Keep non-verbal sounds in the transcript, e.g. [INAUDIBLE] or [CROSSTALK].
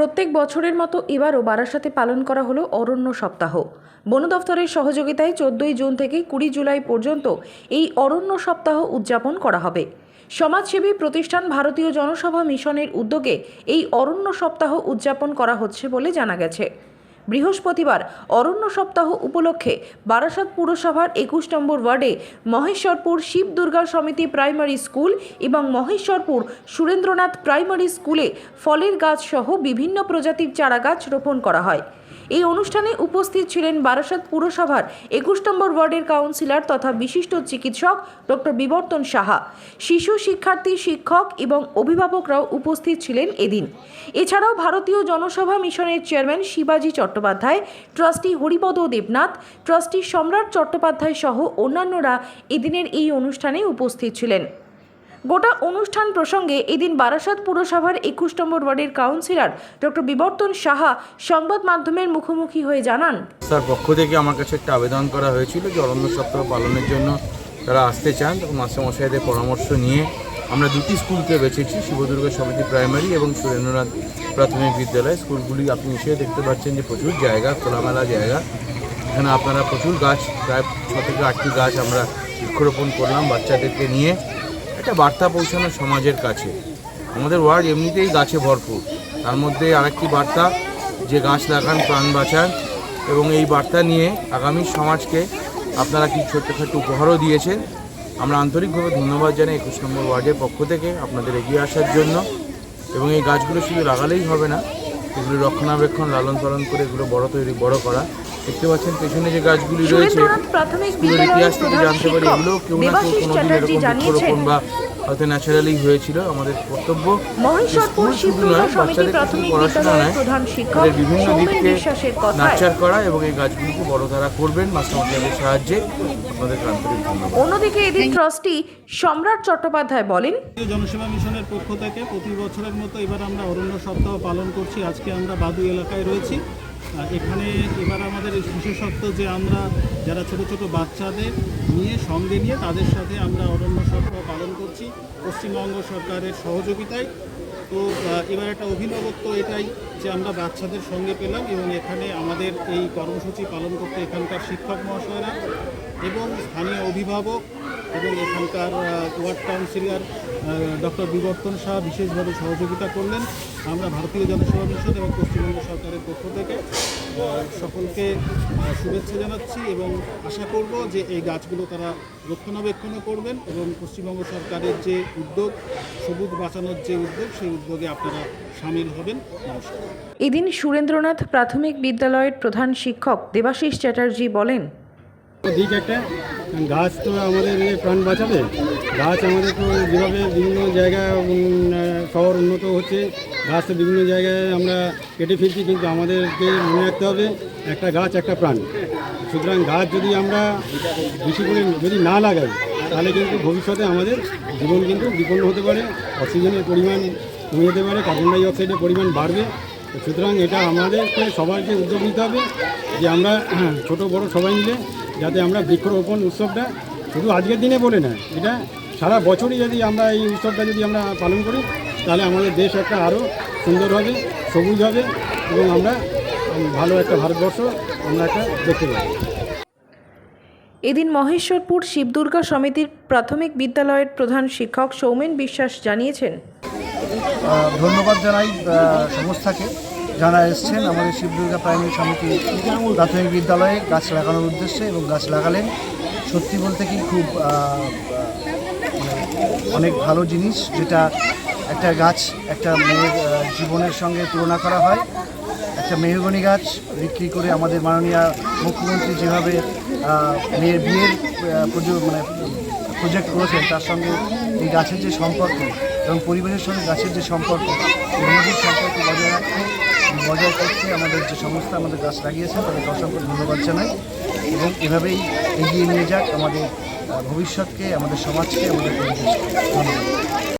প্রত্যেক বছরের মতো এবারও বারাসাতে পালন করা হলো অরণ্য সপ্তাহ। বন দফতরের সহযোগিতায় চোদ্দই জুন থেকে কুড়ি জুলাই পর্যন্ত এই অরণ্য সপ্তাহ উদযাপন করা হবে। সমাজসেবী প্রতিষ্ঠান ভারতীয় জনসভা মিশনের উদ্যোগে এই অরণ্য সপ্তাহ উদযাপন করা হচ্ছে বলে জানা গেছে। বৃহস্পতিবার অরণ্য সপ্তাহ উপলক্ষে বারাসাত পুরসভার একুশ নম্বর ওয়ার্ডে মহেশ্বরপুর শিব দুর্গা সমিতি প্রাইমারি স্কুল এবং মহেশ্বরপুর সুরেন্দ্রনাথ প্রাইমারি স্কুলে ফলের গাছসহ বিভিন্ন প্রজাতির চারা গাছ রোপণ করা হয়। এই অনুষ্ঠানে উপস্থিত ছিলেন বারাসাত পুরসভার একুশ নম্বর ওয়ার্ডের কাউন্সিলর তথা বিশিষ্ট চিকিৎসক ডক্টর বিবর্তন সাহা, শিশু শিক্ষার্থী শিক্ষক এবং অভিভাবকরাও উপস্থিত ছিলেন এদিন। এছাড়াও ভারতীয় জনসভা মিশনের চেয়ারম্যান শিবাজি চট্টোপাধ্যায়, ট্রাস্টি হরিপদ দেবনাথ, ট্রাস্টি সম্রাট চট্টোপাধ্যায় সহ অন্যান্যরা এদিনের এই অনুষ্ঠানে উপস্থিত ছিলেন। গোটা অনুষ্ঠান প্রসঙ্গে এদিন বারাসাত পুরসভার একুশ নম্বর ওয়ার্ডের কাউন্সিলর ডক্টর বিবর্তন সাহা সংবাদ মাধ্যমের মুখোমুখি হয়ে জানান। তার পক্ষ থেকে আমার কাছে একটা আবেদন করা হয়েছিল যে অরণ্য সপ্তাহ পালনের জন্য তারা আসতে চান তখন মাস্টারমশাইদের পরামর্শ নিয়ে আমরা দুটি স্কুলকে বেছেছি, শিবদুর্গা সমিতি প্রাইমারি এবং সুরেন্দ্রনাথ প্রাথমিক বিদ্যালয়। স্কুলগুলি আপনি এসে দেখতে পাচ্ছেন যে প্রচুর জায়গা, খোলামেলা জায়গা। এখানে আপনারা প্রচুর গাছ, প্রায় ছ থেকে আটটি গাছ আমরা বৃক্ষরোপণ করলাম বাচ্চাদেরকে নিয়ে। একটা বার্তা পৌঁছানো সমাজের কাছে। আমাদের ওয়ার্ড এমনিতেই গাছে ভরপুর। তার মধ্যে আরেকটি বার্তা, যে গাছ লাগান, প্রাণ বাঁচান এবং এই বার্তা নিয়ে আগামী সমাজকে আপনারা কি ছোট্টখাটো উপহারও দিয়েছেন? আমরা আন্তরিকভাবে ধন্যবাদ জানাই একুশ নম্বর ওয়ার্ডের পক্ষ থেকে আপনাদের এগিয়ে আসার জন্য। এবং এই গাছগুলো শুধু লাগালেই হবে না, এগুলো রক্ষণাবেক্ষণ লালন পালন করে এগুলো বড় তৈরি, বড় করা। দেখতে পাচ্ছেন পেছনে যে গাছগুলি রয়েছে স্কুলের ইতিহাস থেকে জানতে পারি এগুলো কেউ না কেউ কোনোদিন এরকম বৃক্ষরোপণ বা হয়তো ন্যাচারালি হয়েছিল আমাদের কর্তব্য। মহেশ্বরপুর স্কুল শুধু নয়, বাচ্চাদের প্রাথমিক পড়াশোনা নয়, তাদের বিভিন্ন দিককে করা এবং এই গাছগুলিকে বড় ধারা করবেন। মাস্টারমশাইদের সাহায্যে আপনাদের আন্তরিক ধন্যবাদ। অন্যদিকে এদিন ট্রাস্টি সম্রাট চট্টোপাধ্যায় বলেন জনসেবা মিশনের পক্ষ থেকে প্রতি বছরের মতো এবার আমরা অরণ্য সপ্তাহ পালন করছি। আজকে আমরা বাদু এলাকায় রয়েছি। এখানে এবার আমাদের বিশেষত্ব যে আমরা যারা ছোট ছোট বাচ্চাদের নিয়ে, সঙ্গে নিয়ে তাদের সাথে আমরা অরণ্য সপ্তাহ পালন করছি, পশ্চিমবঙ্গ সরকারের সহযোগিতায়। তো এবার একটা অভিনবত্ব এটাই যে আমরা বাচ্চাদের সঙ্গে পেলাম এবং এখানে আমাদের এই কর্মসূচি পালন করতে এখানকার শিক্ষক মহাশয়রা এবং স্থানীয় অভিভাবক এবং এখানকার ওয়ার্ড কাউন্সিলর ডক্টর বিবর্তন শাহ বিশেষভাবে সহযোগিতা করলেন। আমরা ভারতীয় জনসভা মিশন এবং পশ্চিমবঙ্গ সরকারের পক্ষ থেকে সকলকে শুভেচ্ছা জানাচ্ছি এবং আশা করব যে এই গাছগুলো তারা রক্ষণাবেক্ষণও করবেন এবং পশ্চিমবঙ্গ সরকারের যে উদ্যোগ, সবুজ বাঁচানোর যে উদ্যোগ, সেই উদ্যোগে আপনারা সামিল হবেন। নমস্কার। এদিন সুরেন্দ্রনাথ প্রাথমিক বিদ্যালয়ের প্রধান শিক্ষক দেবাশিস চ্যাটার্জি বলেন দিক একটা। গাছ তো আমাদের প্রাণ বাঁচাবে। গাছ আমাদের তো যেভাবে বিভিন্ন জায়গায় শহর উন্নত হচ্ছে, গাছ তো বিভিন্ন জায়গায় আমরা কেটে ফেলছি, কিন্তু আমাদেরকে মনে রাখতে হবে, একটা গাছ, একটা প্রাণ। সুতরাং গাছ যদি আমরা বেশি করে যদি না লাগাই, তাহলে কিন্তু ভবিষ্যতে আমাদের জীবন কিন্তু বিপন্ন হতে পারে, অক্সিজেনের পরিমাণ কমে যেতে পারে, কার্বন ডাই অক্সাইডের পরিমাণ বাড়বে। সুতরাং এটা আমাদেরকে সবাইকে উদ্যোগ নিতে হবে যে আমরা [CLEARS THROAT] ছোট বড় সবাই মিলে যাতে আমরা বৃক্ষরোপণ উৎসবটা শুধু আজকের দিনে বলে না এটা সারা বছরই যদি আমরা এই উৎসবটা যদি আমরা পালন করি, তাহলে আমাদের দেশ একটা আরও সুন্দর হবে, সবুজ হবে এবং আমরা ভালো একটা ভারতবর্ষ আমরা একটা দেখতে পাবো। এদিন মহেশ্বরপুর শিবদুর্গা সমিতির প্রাথমিক বিদ্যালয়ের প্রধান শিক্ষক সৌমেন বিশ্বাস জানিয়েছেন ধন্যবাদ জানাই সংস্থাকে। যারা এসছেন, আমাদের শিবদুর্গা প্রাইমারি সমিতি প্রাথমিক বিদ্যালয়ে গাছ লাগানোর উদ্দেশ্যে এবং গাছ লাগালেন, সত্যি বলতে কি খুব অনেক ভালো জিনিস, যেটা একটা গাছ একটা মেয়ের জীবনের সঙ্গে তুলনা করা হয়। একটা মেহগনি গাছ বিক্রি করে আমাদের মাননীয় মুখ্যমন্ত্রী যেভাবে মেয়ের বিয়ের মানে প্রজেক্ট করেছেন, তার সঙ্গে এই গাছের যে সম্পর্ক এবং পরিবেশের সঙ্গে গাছের যে সম্পর্ক এই সম্পর্ক বজায় রাখতে, বজায় করতে আমাদের যে সংস্থা আমাদের গাছ লাগিয়েছে তাদেরকে অসংখ্য ধন্যবাদ জানাই এবং এভাবেই এগিয়ে নিয়ে যাক আমাদের ভবিষ্যৎকে, আমাদের সমাজকে, আমাদের পরিবেশকে। ধন্যবাদ।